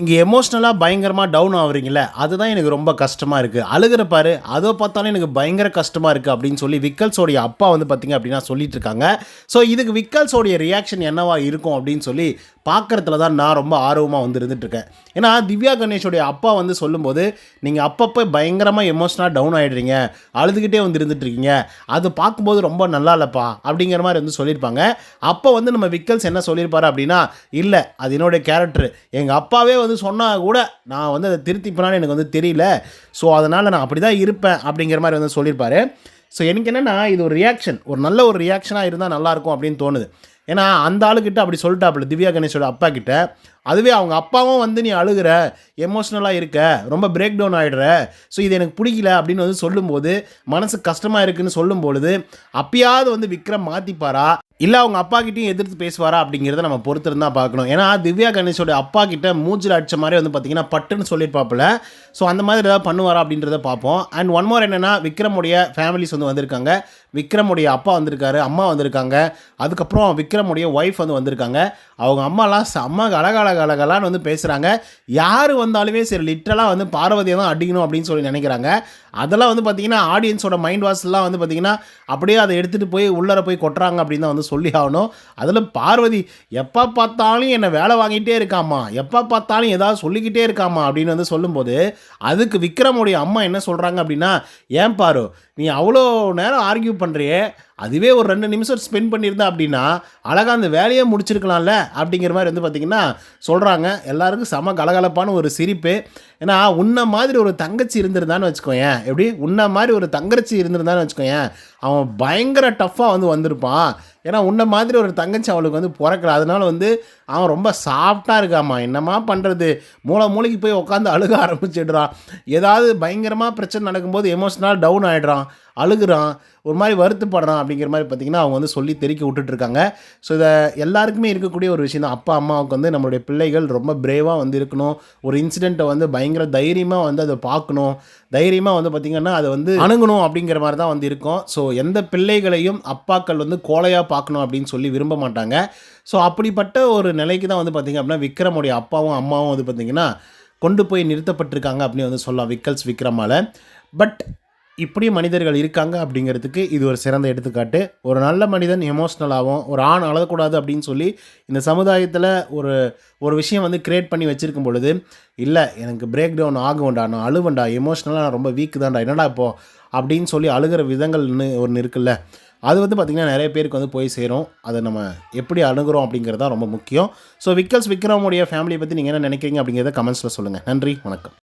இங்கே எமோஷ்னலாக பயங்கரமாக டவுன் ஆகுறீங்களே அதுதான் எனக்கு ரொம்ப கஷ்டமாக இருக்குது அழுகிற அதை பார்த்தாலும் எனக்கு பயங்கர கஷ்டமாக இருக்குது அப்படின்னு சொல்லி விக்கல்ஸோடைய அப்பா வந்து பார்த்திங்க அப்படின்னா சொல்லிட்டு இருக்காங்க. ஸோ இதுக்கு விக்கல்ஸோடைய ரியாக்ஷன் என்னவா இருக்கும் அப்படின்னு சொல்லி பார்க்குறதுல தான் நான் ரொம்ப ஆர்வமாக வந்து இருந்துட்டுருக்கேன் ஏன்னா திவ்யா கணேஷோடைய அப்பா வந்து சொல்லும்போது நீங்கள் அப்பப்போ பயங்கரமாக எமோஷனலாக டவுன் ஆகிடுறீங்க அழுதுகிட்டே வந்து இருந்துகிட்ருக்கீங்க அது பார்க்கும்போது ரொம்ப நல்லா இல்லைப்பா அப்படிங்கிற மாதிரி வந்து சொல்லியிருப்பாங்க. அப்போ வந்து நம்ம விக்கல்ஸ் என்ன சொல்லியிருப்பாரு அப்படின்னா இல்லை அது என்னுடைய கேரக்டர் எங்கள் அப்பாவே வந்து சொன்னால் கூட நான் வந்து அதை திருத்திப்பேனான்னு எனக்கு வந்து தெரியல. ஸோ அதனால் நான் அப்படி தான் இருப்பேன் அப்படிங்கிற மாதிரி வந்து சொல்லியிருப்பாரு. ஸோ எனக்கு என்னென்னா இது ஒரு ரியாக்ஷன் ஒரு நல்ல ஒரு ரியாக்ஷனாக இருந்தால் நல்லாயிருக்கும் அப்படின்னு தோணுது. ஏன்னா அந்த ஆளுக்கிட்ட அப்படி சொல்லிட்டாப்புல திவ்யா கணேஷோட அப்பா கிட்ட. அதுவே அவங்க அப்பாவும் வந்து நீ அழுகிற எமோஷ்னலாக இருக்க ரொம்ப பிரேக் டவுன் ஆகிடுற ஸோ இது எனக்கு பிடிக்கல அப்படின்னு வந்து சொல்லும்போது மனசு கஷ்டமாக இருக்குன்னு சொல்லும் பொழுது அப்பயாவது வந்து விக்ரம் மாற்றிப்பாரா இல்லை அவங்க அப்பா கிட்டேயும் எதிர்த்து பேசுவாரா அப்படிங்கிறத நம்ம பொறுத்திருந்தா பார்க்கணும். ஏன்னா திவ்யா கணேஷோட அப்பா கிட்ட மூஞ்சில் அடிச்ச மாதிரி வந்து பார்த்தீங்கன்னா பட்டுன்னு சொல்லியிருப்பாப்பில். ஸோ அந்த மாதிரி ஏதாவது பண்ணுவாரா அப்படின்றத பார்ப்போம். அண்ட் ஒன் மோர் என்னென்னா விக்ரமுடைய ஃபேமிலிஸ் வந்து வந்திருக்காங்க. விக்ரமுடைய அப்பா வந்திருக்காரு அம்மா வந்திருக்காங்க. அதுக்கப்புறம் விக்ரமுடைய ஒய்ஃப் வந்து வந்திருக்காங்க. அவங்க அம்மாலாம் செம்ம அழகழக அழகலான்னு வந்து பேசுகிறாங்க யார் வந்தாலுமே சரி லிட்டரலாக வந்து பார்வதியை தான் அடிக்கணும் அப்படின்னு சொல்லி நினைக்கிறாங்க. அதெல்லாம் வந்து பார்த்திங்கன்னா ஆடியன்ஸோட மைண்ட் வாஷ்லாம் வந்து பார்த்திங்கன்னா அப்படியே அதை எடுத்துகிட்டு போய் உள்ளர போய் கொட்டுறாங்க அப்படின்னு தான் வந்து சொல்லி ஆகணும். அதில் பார்வதி எப்போ பார்த்தாலும் என்னை வேலை வாங்கிட்டே இருக்காமா எப்போ பார்த்தாலும் ஏதாவது சொல்லிக்கிட்டே இருக்காமா அப்படின்னு வந்து சொல்லும்போது அதுக்கு விக்ரமுடைய அம்மா என்ன சொல்கிறாங்க அப்படின்னா ஏன் பாரு நீ அவ்வளோ நேரம் ஆர்கியூ பண்ணுறியே அதுவே ஒரு ரெண்டு நிமிஷம் ஸ்பெண்ட் பண்ணியிருந்தா அப்படின்னா அழகாக அந்த வேலையே முடிச்சிருக்கலாம்ல? அப்படிங்கிற மாதிரி வந்து பார்த்திங்கன்னா சொல்கிறாங்க எல்லாருக்கும் செம கலகலப்பான ஒரு சிரிப்பு. ஏன்னா உன்ன மாதிரி ஒரு தங்கச்சி இருந்திருந்தான்னு வச்சுக்கோயேன். எப்படி? உன்ன மாதிரி ஒரு தங்கச்சி இருந்திருந்தான்னு வச்சுக்கோயேன். அவன் பயங்கர டஃப்பாக வந்து வந்திருப்பான். ஏன்னா உன்ன மாதிரி ஒரு தங்கச்சி அவளுக்கு வந்து பிறக்கல. அதனால வந்து அவன் ரொம்ப சாஃப்டாக இருக்காமா என்னம்மா பண்ணுறது மூளை மூளைக்கு போய் உட்காந்து அழுக ஆரம்பிச்சிடுறான். ஏதாவது பயங்கரமாக பிரச்சனை நடக்கும்போது எமோஷனல் டவுன் ஆகிடுறான் அழுகுறான். ஒரு மாதிரி வருத்தப்படுறான் அப்படிங்கிற மாதிரி பார்த்திங்கன்னா அவங்க வந்து சொல்லி தெறிக்க விட்டுட்ருக்காங்க. ஸோ இதை எல்லாருக்குமே இருக்கக்கூடிய ஒரு விஷயம் தான். அப்பா அம்மாவுக்கு வந்து நம்மளுடைய பிள்ளைகள் ரொம்ப பிரேவாக வந்து இருக்கணும். ஒரு இன்சிடெண்ட்டை வந்து பயங்கர தைரியமாக வந்து அதை பார்க்கணும். தைரியமாக வந்து பார்த்திங்கன்னா அதை வந்து அணுகணும் அப்படிங்கிற மாதிரி தான் வந்து இருக்கும். ஸோ எந்த பிள்ளைகளையும் அப்பாக்கள் வந்து கோலையாக பார்க்கணும் அப்படின்னு சொல்லி விரும்ப மாட்டாங்க. ஸோ அப்படிப்பட்ட ஒரு நிலைக்கு தான் வந்து பார்த்திங்க அப்படின்னா விக்ரமுடைய அப்பாவும் அம்மாவும் வந்து பார்த்திங்கன்னா கொண்டு போய் நிறுத்தப்பட்டிருக்காங்க அப்படின்னு வந்து சொல்லலாம் விக்கல்ஸ் விக்ரமால். பட் இப்படியும் மனிதர்கள் இருக்காங்க அப்படிங்கிறதுக்கு இது ஒரு சிறந்த எடுத்துக்காட்டு. ஒரு நல்ல மனிதன் எமோஷ்னலாகவும் ஒரு ஆண் அழக்கூடாது அப்படின்னு சொல்லி இந்த சமுதாயத்தில் ஒரு ஒரு விஷயம் வந்து க்ரியேட் பண்ணி வச்சுருக்கும் பொழுது இல்லை எனக்கு பிரேக் டவுன் ஆகும்டா நான் அழுவண்டா எமோஷ்னலாக நான் ரொம்ப வீக் தான்டா என்னடா இப்போது அப்படின்னு சொல்லி அழுகிற விதங்கள்னு ஒன்று இருக்குல்ல. அது வந்து பார்த்திங்கன்னா நிறைய பேருக்கு வந்து போய் சேரும். அதை நம்ம எப்படி அணுகிறோம் அப்படிங்கிறது தான் ரொம்ப முக்கியம். ஸோ விக்கல்ஸ் விக்ரமுடைய ஃபேமிலியை பற்றி நீங்கள் என்ன நினைக்கிறீங்க அப்படிங்கிறத கமெண்ட்ஸில் சொல்லுங்கள் நன்றி வணக்கம்.